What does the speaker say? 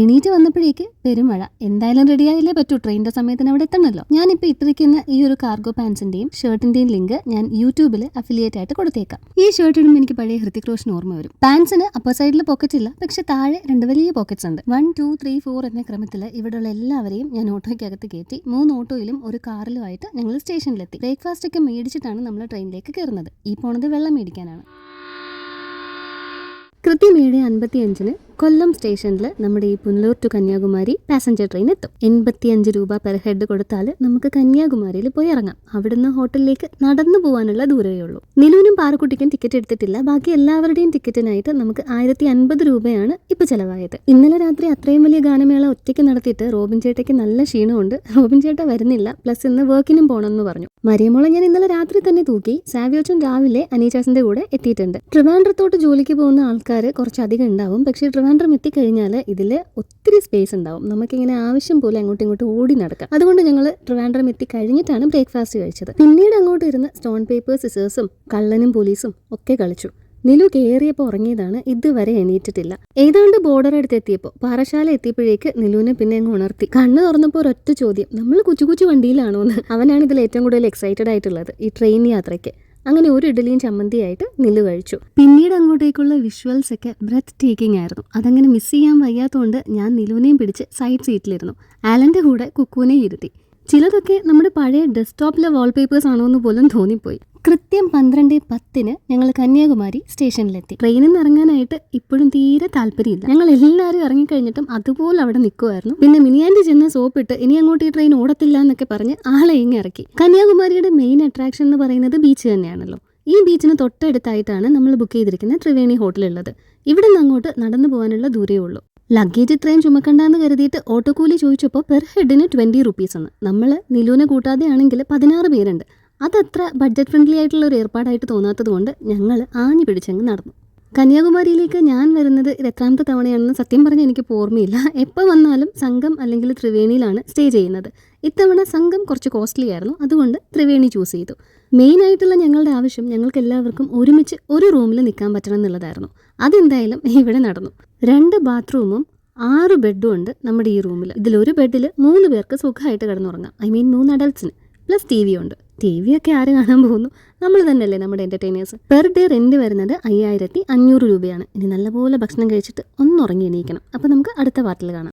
എണീറ്റ് വന്നപ്പോഴേക്ക് പെരുമഴ എന്തായാലും റെഡിയായില്ലേ പറ്റൂ. ട്രെയിനിന്റെ സമയത്തിന് അവിടെ എത്തണമല്ലോ ഞാനിപ്പോൾ ഇട്ടിരിക്കുന്ന ഈ ഒരു കാർഗോ പാൻസിന്റെയും ഷർട്ടിന്റെയും ലിങ്ക് ഞാൻ യൂട്യൂബിൽ അഫിലിയേറ്റ് ആയിട്ട് കൊടുത്തേക്കാം. ഈ ഷർട്ട് ഇടുമ്പോൾ എനിക്ക് പഴയ ഹൃത്തിക് റോഷൻ ഓർമ്മ വരും. പാൻസിന് അപ്പർ സൈഡിൽ പോക്കറ്റ് ഇല്ല. പക്ഷെ താഴെ രണ്ട് വലിയ പോക്കറ്റ്സ് ഉണ്ട്. വൺ ടു ത്രീ ഫോർ എന്ന ക്രമത്തിൽ ഇവിടെയുള്ള എല്ലാവരെയും ഞാൻ ഓട്ടോയ്ക്കകത്ത് കയറ്റി മൂന്ന് ഓട്ടോയിലും ഒരു കാറിലുമായിട്ട് ഞങ്ങൾ സ്റ്റേഷനിലെത്തി. ബ്രേക്ക്ഫാസ്റ്റ് ഒക്കെ മേടിച്ചിട്ടാണ് നമ്മൾ ട്രെയിനിലേക്ക് കയറുന്നത്. ഈ പോണത് വെള്ളം മേടിക്കാനാണ്. കൃത്യം ഏഴ് അൻപത്തി അഞ്ചിന് കൊല്ലം സ്റ്റേഷനിൽ നമ്മുടെ ഈ Punalur to Kanyakumari passenger train എത്തും. എൺപത്തിയഞ്ച് രൂപ പെർ ഹെഡ് കൊടുത്താൽ നമുക്ക് കന്യാകുമാരിയിൽ പോയി ഇറങ്ങാം. അവിടുന്ന് ഹോട്ടലിലേക്ക് നടന്നു പോകാനുള്ള ദൂരമേ ഉള്ളൂ. നിലുവിനും പാറക്കുട്ടിക്കും ടിക്കറ്റ് എടുത്തിട്ടില്ല. ബാക്കി എല്ലാവരുടെയും ടിക്കറ്റിനായിട്ട് നമുക്ക് ആയിരത്തി അൻപത് രൂപയാണ് ഇപ്പൊ ചെലവായത്. ഇന്നലെ രാത്രി അത്രയും വലിയ ഗാനമേള ഒറ്റയ്ക്ക് നടത്തിയിട്ട് റോബിൻ ചേട്ടയ്ക്ക് നല്ല ക്ഷീണമുണ്ട്. റോബിൻ ചേട്ട വരുന്നില്ല. പ്ലസ് ഇന്ന് വർക്കിനും പോകണമെന്ന് പറഞ്ഞു. മരിയമോളെ ഞാൻ ഇന്നലെ രാത്രി തന്നെ തൂക്കി സാവിയോച്ചൻ രാവിലെ അനീചാസിന്റെ കൂടെ എത്തിയിട്ടുണ്ട്. ട്രിവാൻഡ്രത്തോട്ട് ജോലിക്ക് പോകുന്ന ആൾക്കാർ കുറച്ചധികം ഉണ്ടാവും. പക്ഷേ ട്രിവാൻഡ്രം എത്തിക്കഴിഞ്ഞാൽ ഇതിൽ ഒത്തിരി സ്പേസ് ഉണ്ടാവും. നമുക്കിങ്ങനെ ആവശ്യം പോലെ അങ്ങോട്ടും ഇങ്ങോട്ടും ഓടി നടക്കാം. അതുകൊണ്ട് ഞങ്ങൾ ട്രിവാൻഡ്രം എത്തിക്കഴിഞ്ഞിട്ടാണ് ബ്രേക്ക്ഫാസ്റ്റ് കഴിച്ചത്. പിന്നീട് അങ്ങോട്ട് ഇരുന്ന് സ്റ്റോൺ പേപ്പർ സിസേഴ്സും കള്ളനും പോലീസും ഒക്കെ കളിച്ചു. നിലു കയറിയപ്പോൾ ഉറങ്ങിയതാണ്. ഇതുവരെ എണീറ്റിട്ടില്ല. ഏതാണ്ട് ബോർഡർ അടുത്ത് എത്തിയപ്പോൾ പാറശാല എത്തിയപ്പോഴേക്ക് നിലുവിനെ പിന്നെ അങ്ങ് ഉണർത്തി. കണ്ണ് തുറന്നപ്പോൾ ഒരൊറ്റ ചോദ്യം നമ്മൾ കുച്ചു കുച്ചു വണ്ടിയിലാണോ എന്ന് അവനാണ് ഇതിൽ ഏറ്റവും കൂടുതൽ എക്സൈറ്റഡ് ആയിട്ടുള്ളത് ഈ ട്രെയിൻ യാത്രയ്ക്ക്. അങ്ങനെ ഒരു ഇഡലിയും ചമ്മന്തിയായിട്ട് നില്ല് കഴിച്ചു. പിന്നീട് അങ്ങോട്ടേക്കുള്ള വിഷ്വൽസ് ഒക്കെ ബ്രെത്ത് ടേക്കിംഗ് ആയിരുന്നു. അതങ്ങനെ മിസ് ചെയ്യാൻ വയ്യാത്തതുകൊണ്ട് ഞാൻ നിലുവിനെയും പിടിച്ച് സൈഡ് സീറ്റിലിരുന്നു ആലന്റെ കൂടെ കുക്കുവിനെ ഇരുത്തി. ചിലതൊക്കെ നമ്മുടെ പഴയ ഡെസ്ക്ടോപ്പിലെ വാൾപേപ്പേഴ്സ് ആണോ എന്ന് പോലും തോന്നിപ്പോയി. കൃത്യം പന്ത്രണ്ട് പത്തിന് ഞങ്ങൾ കന്യാകുമാരി സ്റ്റേഷനിലെത്തി. ട്രെയിനിൽ നിന്ന് ഇറങ്ങാനായിട്ട് ഇപ്പോഴും തീരെ താല്പര്യമില്ല. ഞങ്ങൾ എല്ലാവരും ഇറങ്ങിക്കഴിഞ്ഞിട്ടും അതുപോലെ അവിടെ നിൽക്കുമായിരുന്നു പിന്നെ മിനിയാണ്ടി ചെന്ന് സോപ്പിട്ട് ഇനി അങ്ങോട്ട് ഈ ട്രെയിൻ ഓടത്തില്ല എന്നൊക്കെ പറഞ്ഞ് ആളെ ഇങ്ങനെ ഇറക്കി. കന്യാകുമാരിയുടെ മെയിൻ അട്രാക്ഷൻ എന്ന് പറയുന്നത് ബീച്ച് തന്നെയാണല്ലോ. ഈ ബീച്ചിന് തൊട്ടടുത്തായിട്ടാണ് നമ്മൾ ബുക്ക് ചെയ്തിരിക്കുന്ന ത്രിവേണി ഹോട്ടലുള്ളത് ഇവിടെ നിന്ന് അങ്ങോട്ട് നടന്നു പോകാനുള്ള ദൂരേ ഉള്ളൂ. ലഗേജ് ഇത്രയും ചുമക്കണ്ടെന്ന് കരുതിയിട്ട് ഓട്ടോക്കൂലി ചോദിച്ചപ്പോൾ പെർ ഹെഡിന് ട്വന്റി റുപ്പീസ് എന്ന്. നമ്മൾ നിലൂനെ കൂട്ടാതെയാണെങ്കിൽ പതിനാറ് പേരുണ്ട്. അതത്ര ബഡ്ജറ്റ് ഫ്രണ്ട്ലി ആയിട്ടുള്ള ഒരു ഏർപ്പാടായിട്ട് തോന്നാത്തതുകൊണ്ട് ഞങ്ങൾ ആഞ്ഞു പിടിച്ചങ്ങ് നടന്നു. കന്യാകുമാരിയിലേക്ക് ഞാൻ വരുന്നത് ഇത് എത്രാമത്തെ തവണയാണെന്ന് സത്യം പറഞ്ഞാൽ എനിക്ക് ഓർമ്മയില്ല. എപ്പോൾ വന്നാലും സംഘം അല്ലെങ്കിൽ ത്രിവേണിയിലാണ് സ്റ്റേ ചെയ്യുന്നത്. ഇത്തവണ സംഘം കുറച്ച് കോസ്റ്റ്ലി ആയിരുന്നു. അതുകൊണ്ട് ത്രിവേണി ചൂസ് ചെയ്തു. മെയിൻ ആയിട്ടുള്ള ഞങ്ങളുടെ ആവശ്യം ഞങ്ങൾക്ക് എല്ലാവർക്കും ഒരുമിച്ച് ഒരു റൂമിൽ നിൽക്കാൻ പറ്റണം എന്നുള്ളതായിരുന്നു. അതെന്തായാലും ഇവിടെ നടന്നു. രണ്ട് ബാത്റൂമും ആറ് ബെഡും ഉണ്ട് നമ്മുടെ ഈ റൂമിൽ ഇതിലൊരു ബെഡിൽ മൂന്ന് പേർക്ക് സുഖമായിട്ട് കിടന്നുറങ്ങാം. ഐ മീൻ മൂന്ന് അഡൽട്ട്സിന് പ്ലസ് ടി വി ഉണ്ട്. ടി വി ഒക്കെ ആര് കാണാൻ പോകുന്നു? നമ്മൾ തന്നെയല്ലേ നമ്മുടെ എന്റർടൈനേഴ്സ് പെർ ഡേ റെന്റ് വരുന്നത് അയ്യായിരത്തി അഞ്ഞൂറ് രൂപയാണ്. ഇനി നല്ലപോലെ ഭക്ഷണം കഴിച്ചിട്ട് ഒന്ന് ഉറങ്ങി എണീക്കണം. അപ്പോൾ നമുക്ക് അടുത്ത പാർട്ടിൽ കാണാം.